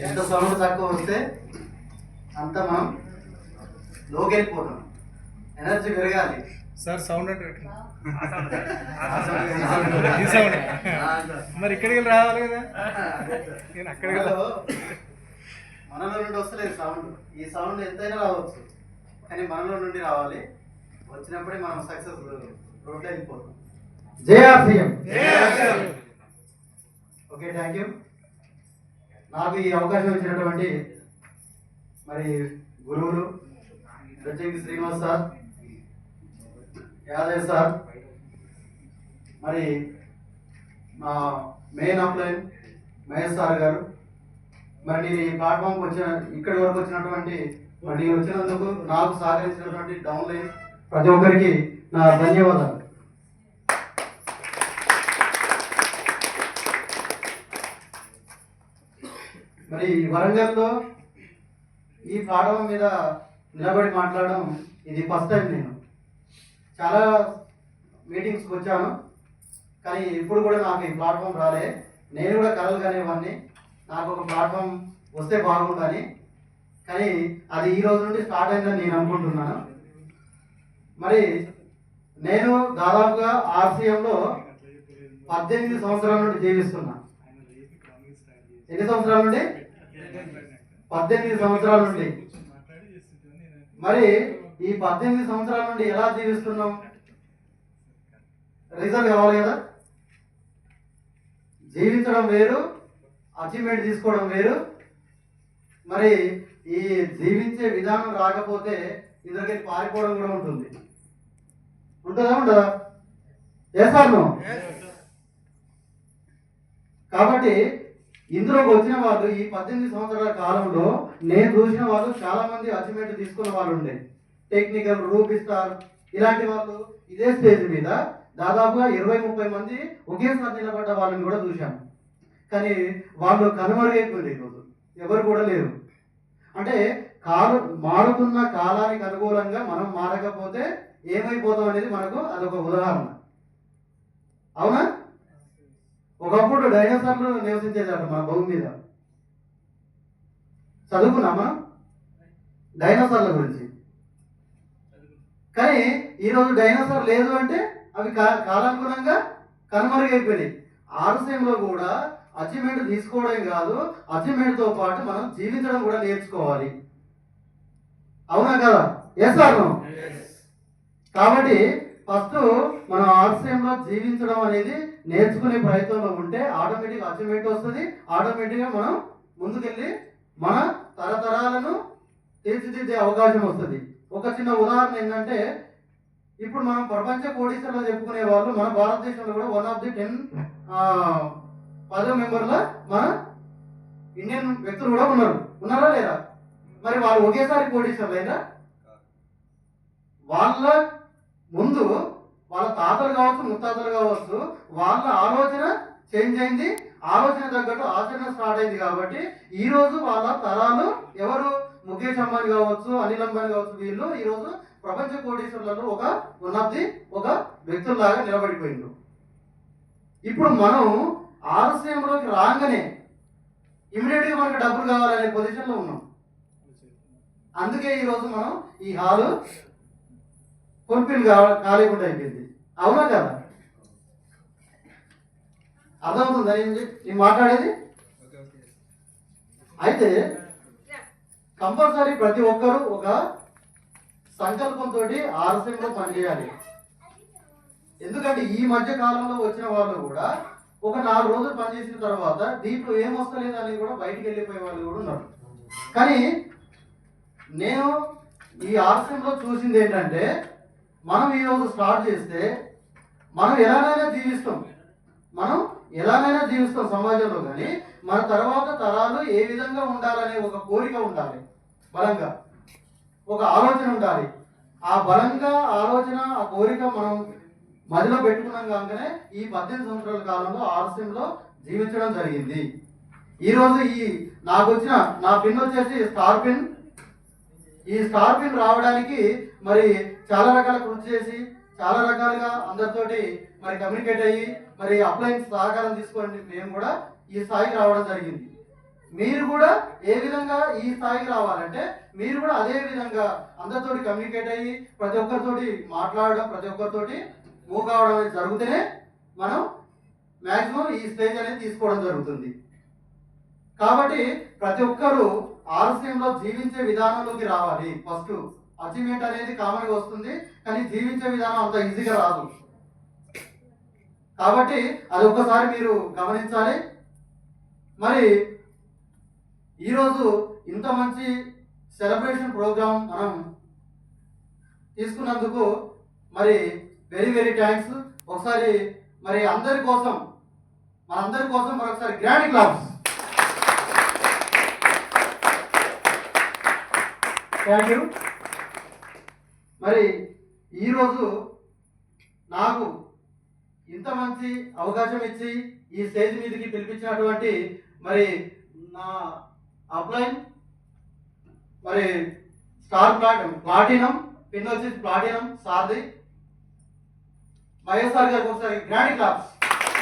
ఎంత సౌండ్ తక్కువ వస్తే అంత మనం లోకెళ్ళిపోతాం ఎనర్జీ పెరగాలి. సార్ సౌండ్ అంటే మరి ఇక్కడికి వెళ్ళి రావాలి కదా? నేను అక్కడికి వెళ్ళా మనలో నుండి వస్తలేదు సౌండ్. ఈ సౌండ్ ఎంతైనా రావచ్చు. కానీ మనలో నుండి రావాలి. వచ్చినప్పుడే మనం సక్సెస్ రోడ్లో వెళ్ళిపోతాం జేఆర్సీఎం ఓకే థ్యాంక్ యూ నాకు ఈ అవకాశం ఇచ్చినటువంటి మరి గురువులు ప్రత్యేక శ్రీనివాస్ సార్ యాదవ్ సార్ మరి మా మెయిన్ అప్లైన్ మహేష్ సార్ గారు. మరి నేను ఈ ప్లాట్ఫామ్కి వచ్చిన ఇక్కడి వరకు వచ్చినటువంటి మరి నేను వచ్చినందుకు నాకు సహకరించినటువంటి డౌన్లైన్ ప్రతి ఒక్కరికి నా ధన్యవాదాలు. మరి వరంగల్లో ఈ ప్లాట్ఫామ్ మీద నిలబడి మాట్లాడడం ఇది ఫస్ట్ టైం నేను. చాలా మీటింగ్స్కి వచ్చాను. కానీ ఇప్పుడు కూడా నాకు ఈ ప్లాట్ఫామ్ రాలే. నేను కూడా కలలు కనేవాడిని. నాకు ఒక ప్లాట్ఫామ్ వస్తే బాగుంటుంది కానీ అది ఈ రోజు నుండి స్టార్ట్ అయిందని నేను అనుకుంటున్నాను. మరి నేను దాదాపుగా ఆర్సీఎంలో పద్దెనిమిది సంవత్సరాల నుండి జీవిస్తున్నా. ఎన్ని సంవత్సరాల నుండి? పద్దెనిమిది సంవత్సరాల నుండి. మరి ఈ పద్దెనిమిది సంవత్సరాల నుండి ఎలా జీవిస్తున్నాం? రీజన్ కావాలి కదా జీవించడం వేరు అచీవ్మెంట్ తీసుకోవడం వేరు. మరి ఈ జీవించే విధానం రాకపోతే ఇద్దరికి పారిపోవడం కూడా ఉంటుంది. ఉంటుందా ఉండదా? చేస్తాను కాబట్టి ఇందులోకి వచ్చిన వాళ్ళు ఈ పద్దెనిమిది సంవత్సరాల కాలంలో నేను చూసిన వాళ్ళు చాలా మంది అచీవ్మెంట్ తీసుకున్న వాళ్ళు ఉండే. టెక్నికల్ రూపీ స్టార్ ఇలాంటి వాళ్ళు ఇదే స్టేజ్ మీద దాదాపుగా ఇరవై ముప్పై మంది ఒకేసారి నిలబడ్డ వాళ్ళని కూడా చూశాను. కానీ వాళ్ళు కనుమరుగైపోయింది ఈరోజు ఎవరు కూడా లేరు. అంటే కాలు మారుతున్న కాలానికి అనుకూలంగా మనం మారకపోతే ఏమైపోతాం అనేది మనకు అదొక ఉదాహరణ. అవునా? ఒకప్పుడు డైనోసార్లు నివసించేదట మన భూమి మీద. చదువుకున్నాం మనం డైనోసార్ల గురించి. కానీ ఈరోజు డైనోసార్ లేదు అంటే అవి కాలానుగుణంగా కనుమరుగైపోయినాయి. ఆలస్యంలో కూడా అచీవ్మెంట్ తీసుకోవడం కాదు అచీవ్మెంట్తో పాటు మనం జీవించడం కూడా నేర్చుకోవాలి. అవునా కదా? ఎస్ నో కాబట్టి ఫస్ట్ మనం ఆలస్యంలో జీవించడం అనేది నేర్చుకునే ప్రయత్నంలో ఉంటే ఆటోమేటిక్ అచీవ్మెంట్ వస్తుంది. ఆటోమేటిక్గా మనం ముందుకెళ్ళి మన తరతరాలను తీర్చిదిద్దే అవకాశం వస్తుంది. ఒక చిన్న ఉదాహరణ ఏంటంటే ఇప్పుడు మనం ప్రపంచ కోడీశ్వరులు చెప్పుకునే వాళ్ళు మన భారతదేశంలో కూడా వన్ ఆఫ్ ది టెన్ పదో మెంబర్ల మన ఇండియన్ వ్యక్తులు కూడా ఉన్నారు. ఉన్నారా లేదా? మరి వాళ్ళు ఒకేసారి కోడీశ్వరులు అయినా వాళ్ళ ముందు వాళ్ళ తాతలు కావచ్చు ముత్తాతలు కావచ్చు వాళ్ళ ఆలోచన చేంజ్ అయింది. ఆలోచన తగ్గట్టు ఆచరణ స్టార్ట్ అయింది కాబట్టి ఈ రోజు వాళ్ళ తరాలు ఎవరు? ముఖేష్ అంబానీ కావచ్చు అనిల్ అంబానీ కావచ్చు వీళ్ళు ఈరోజు ప్రపంచ కోటీశ్వరులలో ఒక వన్ ఆఫ్ ది ఒక వ్యక్తుల్లాగా నిలబడిపోయిండు ఇప్పుడు మనం ఆలస్యంలోకి రాగానే ఇమీడియట్గా మనకు డబ్బులు కావాలనే పొజిషన్లో ఉన్నాం. అందుకే ఈరోజు మనం ఈ హాలు ఫుల్ఫిల్ కాలేకుండా అయిపోయింది. అవునా కదా? అర్థమవుతుందా నేను చెప్- నేను మాట్లాడేది అయితే కంపల్సరీ ప్రతి ఒక్కరూ ఒక సంకల్పంతో ఆలస్యంలో పనిచేయాలి. ఎందుకంటే ఈ మధ్య కాలంలో వచ్చిన వాళ్ళు కూడా ఒక నాలుగు రోజులు పనిచేసిన తర్వాత దీంట్లో ఏం వస్తలేదు అని కూడా బయటికి వెళ్ళిపోయే వాళ్ళు కూడా ఉన్నారు. కానీ నేను ఈ ఆలస్యంలో చూసింది ఏంటంటే మనం ఈరోజు స్టార్ట్ చేస్తే మనం ఎలానైనా జీవిస్తాం. మనం ఎలాగైనా జీవిస్తాం సమాజంలో కానీ మన తర్వాత తరాలు ఏ విధంగా ఉండాలనే ఒక కోరిక ఉండాలి బలంగా. ఒక ఆలోచన ఉండాలి. ఆ బలంగా ఆలోచన ఆ కోరిక మనం మదిలో పెట్టుకున్నాం కనుకనే ఈ పద్దెనిమిది సంవత్సరాల కాలంలో ఆలస్యంలో జీవించడం జరిగింది. ఈరోజు ఈ నాకు వచ్చిన నా పిన్ వచ్చేసి స్టార్ పిన్. ఈ స్కార్పిన్ రావడానికి మరి చాలా రకాల కృషి చేసి చాలా రకాలుగా అందరితోటి మరి కమ్యూనికేట్ అయ్యి మరి అప్లైన్స్ సహకారం తీసుకోవడానికి మేము కూడా ఈ స్థాయికి రావడం జరిగింది. మీరు కూడా ఏ విధంగా ఈ స్థాయికి రావాలంటే మీరు కూడా అదే విధంగా అందరితోటి కమ్యూనికేట్ అయ్యి ప్రతి ఒక్కరితోటి మాట్లాడడం ప్రతి ఒక్కరితోటి మూవ్ కావడం అనేది జరిగితేనే మనం మ్యాక్సిమం ఈ స్టేజ్ అనేది తీసుకోవడం జరుగుతుంది. కాబట్టి ప్రతి ఒక్కరూ ఆలస్యంలో జీవించే విధానంలోకి రావాలి. ఫస్ట్ అచీవ్మెంట్ అనేది కామన్గా వస్తుంది కానీ జీవించే విధానం అంత ఈజీగా రాదు. కాబట్టి అది ఒక్కసారి మీరు గమనించాలి. మరి ఈరోజు ఇంత మంచి సెలబ్రేషన్ ప్రోగ్రాం మనం తీసుకున్నందుకు మరి వెరీ వెరీ థ్యాంక్స్ ఒకసారి మరి అందరి కోసం మనందరి కోసం మరొకసారి గ్రాండ్ క్లాప్స్ థ్యాంక్ యూ మరి ఈరోజు నాకు ఇంత మంచి అవకాశం ఇచ్చి ఈ స్టేజ్ మీదకి పిలిపించినటువంటి మరి నా అప్లైన్ మరి స్టార్ ప్లాట్ ప్లాటినం పిన్ వచ్చేసి ప్లాటినం సార్ది వైఎస్ఆర్ గారికి ఒకసారి గ్రాండ్ క్లాప్స్.